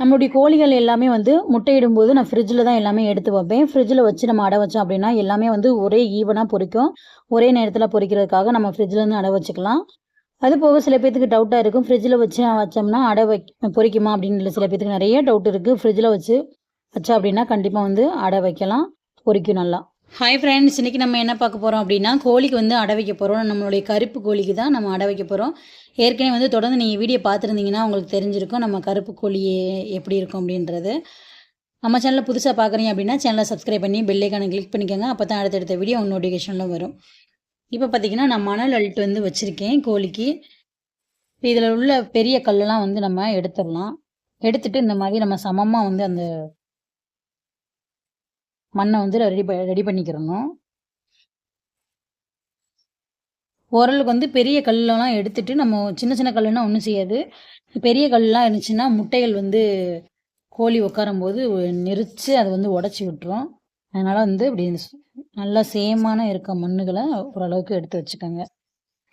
நம்மளுடைய கோழிகள் எல்லாமே வந்து முட்டையிடும்போது நான் ஃப்ரிட்ஜில் தான் எல்லாமே எடுத்து வைப்பேன். ஃப்ரிட்ஜில் வச்சு நம்ம அடை வச்சோம் அப்படின்னா எல்லாமே வந்து ஒரே ஈவனாக பொறிக்கும். ஒரே நேரத்தில் பொறிக்கிறதுக்காக நம்ம ஃப்ரிட்ஜ்லேருந்து அடை வச்சுக்கலாம். அது போக சில பேர்த்துக்கு டவுட்டாக இருக்கும். ஃப்ரிட்ஜில் வச்சு வச்சோம்னா அடை வை பொரிக்குமா அப்படின்னு சில பேர்த்துக்கு நிறைய டவுட் இருக்குது ஃப்ரிட்ஜில் வச்சு வச்சா அப்படின்னா கண்டிப்பாக வந்து அடை வைக்கலாம். பொரிக்கும் நல்லா. ஹாய் ஃப்ரெண்ட்ஸ் இன்றைக்கி நம்ம என்ன பார்க்க போகிறோம் அப்படின்னா கோழிக்கு வந்து அடை வைக்க போகிறோம் நம்மளுடைய கருப்பு கோழிக்கு தான் நம்ம அடை வைக்க போகிறோம் ஏற்கனவே வந்து தொடர்ந்து நீங்கள் வீடியோ பார்த்துருந்தீங்கன்னா உங்களுக்கு தெரிஞ்சிருக்கும் நம்ம கருப்பு கோழி எப்படி இருக்கும் அப்படின்றது. நம்ம சேனலில் புதுசாக பார்க்குறீங்க அப்படின்னா சேனலை சப்ஸ்கிரைப் பண்ணி பெல்லைக்கான கிளிக் பண்ணிக்கோங்க. அப்போ தான் அடுத்தடுத்த வீடியோ உங்கள் நோட்டிஃபிகேஷனில் வரும். இப்போ பார்த்தீங்கன்னா நான் மணல் அழுட்டு வந்து வச்சுருக்கேன் கோழிக்கு. இப்போ இதில் உள்ள பெரிய கல்லெல்லாம் வந்து நம்ம எடுத்துடலாம். எடுத்துட்டு இந்த மாதிரி நம்ம சமமாக வந்து அந்த மண்ணை வந்து ரெடி ரெடி பண்ணிக்கிறணும். உரலுக்கு வந்து பெரிய கல்லெல்லாம் எடுத்துட்டு நம்ம சின்ன சின்ன கல்லுனா ஒன்றும் செய்யாது. பெரிய கல்லாம் இருந்துச்சுன்னா முட்டைகள் வந்து கோழி உட்காரும் போது நெரிச்சு அதை வந்து உடச்சி விட்டுரும். அதனால் வந்து இப்படி நல்லா சேமான இருக்க மண்ணுகளை ஓரளவுக்கு எடுத்து வச்சுக்கோங்க.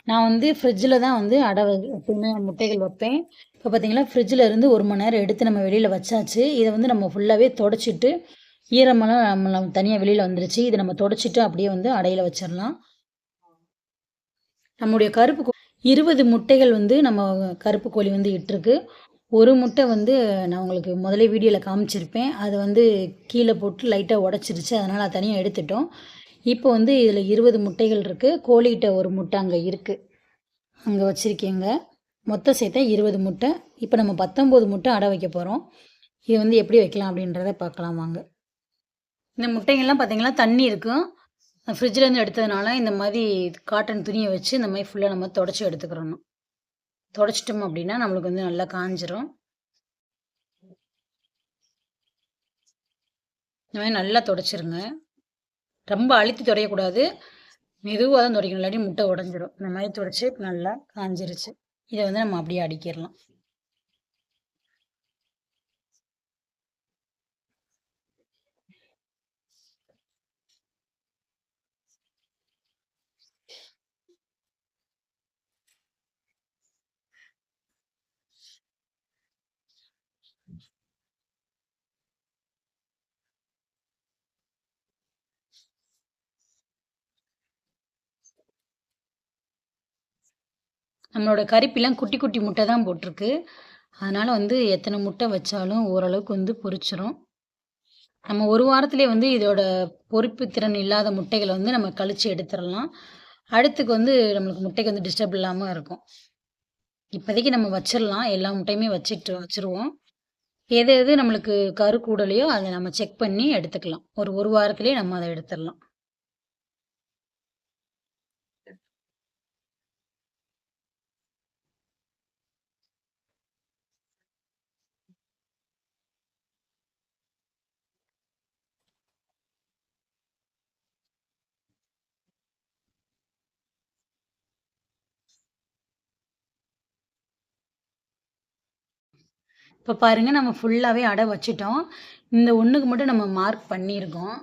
நான் வந்து ஃப்ரிட்ஜில் தான் வந்து அடை எப்பவுமே முட்டைகள் வைப்பேன். இப்போ பார்த்தீங்கன்னா ஃப்ரிட்ஜில் இருந்து ஒரு மணி நேரம் எடுத்து நம்ம வெளியில் வச்சாச்சு. இதை வந்து நம்ம ஃபுல்லாகவே தொடச்சிட்டு ஈரமெல்லாம் நம்ம தனியாக வெளியில் வந்துருச்சு. இதை நம்ம தொடச்சிட்டு அப்படியே வந்து அடையில் வச்சிடலாம். நம்முடைய கருப்பு இருபது முட்டைகள் வந்து நம்ம கருப்பு கோழி வந்து இட்டிருக்கு. ஒரு முட்டை வந்து நான் உங்களுக்கு முதலே வீடியோவில் காமிச்சிருப்பேன். அது வந்து கீழே போட்டு லைட்டாக உடச்சிருச்சு. அதனால் அதை தனியாக எடுத்துட்டோம். இப்போ வந்து இதில் இருபது முட்டைகள் இருக்குது கோழிகிட்ட ஒரு முட்டை அங்கே இருக்குது அங்கே வச்சுருக்கேங்க. மொத்தம் சேர்த்தா இருபது முட்டை. இப்போ நம்ம பத்தொம்போது முட்டை அடை வைக்க போகிறோம் இது வந்து எப்படி வைக்கலாம் அப்படின்றத பார்க்கலாம் வாங்க. இந்த முட்டைங்கள்லாம் பார்த்தீங்கன்னா தண்ணி இருக்கும் ஃப்ரிட்ஜிலேருந்து எடுத்ததுனால இந்த மாதிரி காட்டன் துணியை வச்சு இந்த மாதிரி ஃபுல்லாக நம்ம தொடச்சி எடுத்துக்கிறணும். தொடச்சிட்டோம் அப்படின்னா நம்மளுக்கு வந்து நல்லா காஞ்சிரும். இந்த மாதிரி நல்லா தொடச்சிருங்க. ரொம்ப அழுத்தி துடையக்கூடாது. மெதுவாக தான் துடைக்கணும். இல்லாட்டி முட்டை உடஞ்சிரும். இந்த மாதிரி துடைச்சி நல்லா காஞ்சிருச்சு. இதை வந்து நம்ம அப்படியே அடிக்கிடலாம் நம்மளோட கறிப்பிலாம் குட்டி குட்டி முட்டை தான் போட்டிருக்கு. அதனால் வந்து எத்தனை முட்டை வச்சாலும் ஓரளவுக்கு வந்து பொரிச்சிரும். நம்ம ஒரு வாரத்திலே வந்து இதோட பொறுப்பு திறன் இல்லாத முட்டைகளை வந்து நம்ம கழித்து எடுத்துடலாம். அடுத்துக்கு வந்து நம்மளுக்கு முட்டைக்கு வந்து டிஸ்டர்ப் இல்லாமல் இருக்கும். இப்போதைக்கு நம்ம வச்சிடலாம். எல்லா முட்டையுமே வச்சுட்டு வச்சுருவோம். எது எது நம்மளுக்கு கரு கூடலையோ அதை நம்ம செக் பண்ணி எடுத்துக்கலாம். ஒரு ஒரு வாரத்திலே நம்ம அதை எடுத்துடலாம். இப்போ பாருங்கள் நம்ம ஃபுல்லாகவே அடை வச்சிட்டோம். இந்த ஒன்றுக்கு மட்டும் நம்ம மார்க் பண்ணியிருக்கோம்.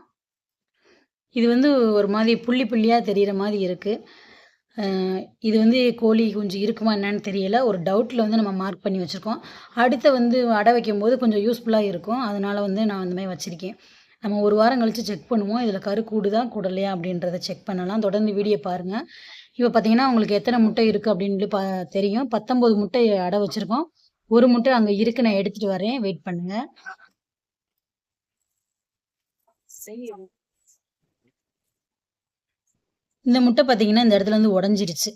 இது வந்து ஒரு மாதிரி புள்ளி புள்ளியாக தெரிகிற மாதிரி இருக்குது இது வந்து கோழி கொஞ்சம் இருக்குமா என்னன்னு தெரியல. ஒரு டவுட்டில் வந்து நம்ம மார்க் பண்ணி வச்சுருக்கோம். அடுத்த வந்து அடை வைக்கும்போது கொஞ்சம் யூஸ்ஃபுல்லாக இருக்கும். அதனால் வந்து நான் அந்த மாதிரி வச்சுருக்கேன். நம்ம ஒரு வாரம் கழித்து செக் பண்ணுவோம். இதில் கரு கூடுதா கூடலையா அப்படின்றத செக் பண்ணலாம். தொடர்ந்து வீடியோ பாருங்கள் இப்போ பார்த்தீங்கன்னா உங்களுக்கு எத்தனை முட்டை இருக்குது அப்படின்னு பா தெரியும். பத்தொம்போது முட்டை அடை வச்சுருக்கோம். ஒரு முட்டை அங்கே இருக்கு நான் எடுத்துட்டு வரேன். வெயிட் பண்ணுங்க. இந்த முட்டை பார்த்தீங்கன்னா இந்த இடத்துல வந்து உடஞ்சிருச்சு.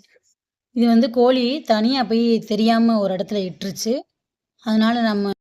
இது வந்து கோழி தனியாக போய் தெரியாமல் ஒரு இடத்துல இட்டுருச்சு. அதனால நம்ம